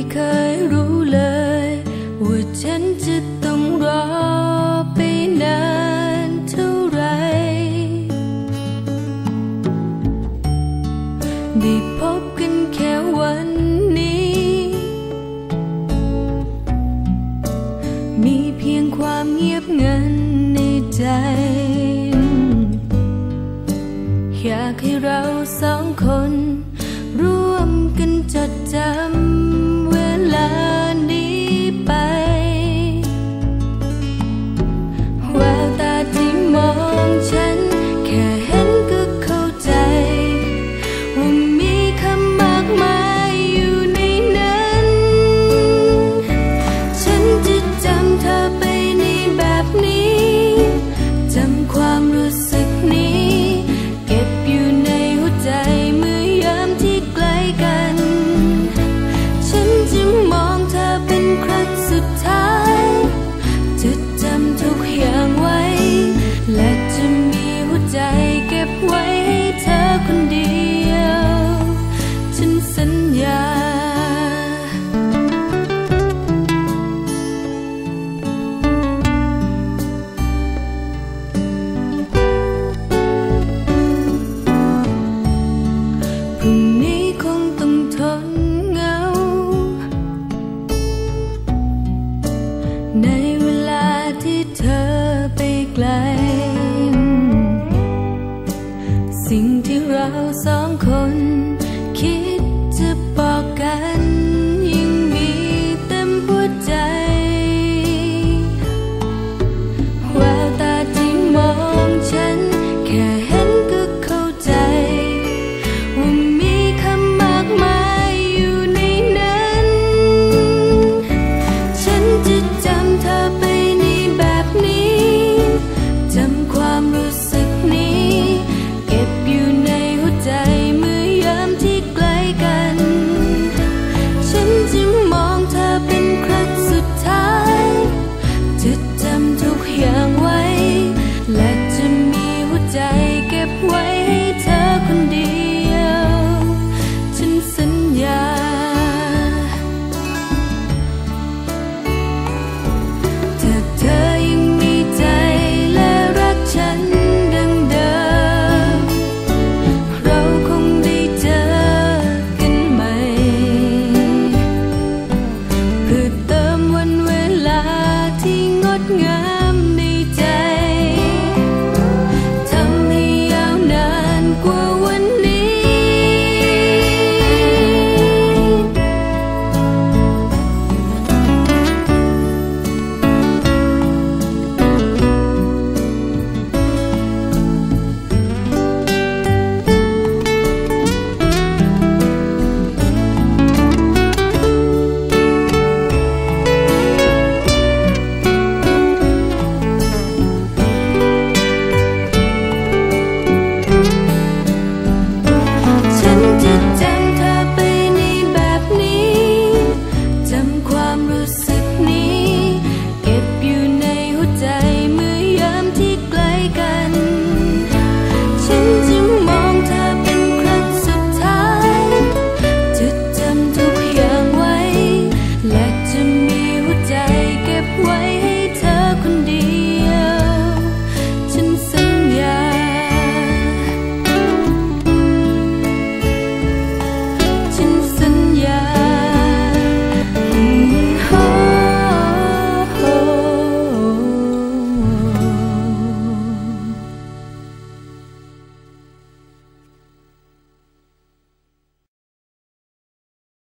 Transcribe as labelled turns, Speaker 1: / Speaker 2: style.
Speaker 1: ไม่เคยรู้เลย ว่าฉันจะต้องรอไปนานเท่าไรได้พบกันแค่วันนี้ มีเพียงความเงียบเงันในใจ อยากให้เราสองคน ร่วมกันจดจำ สองคน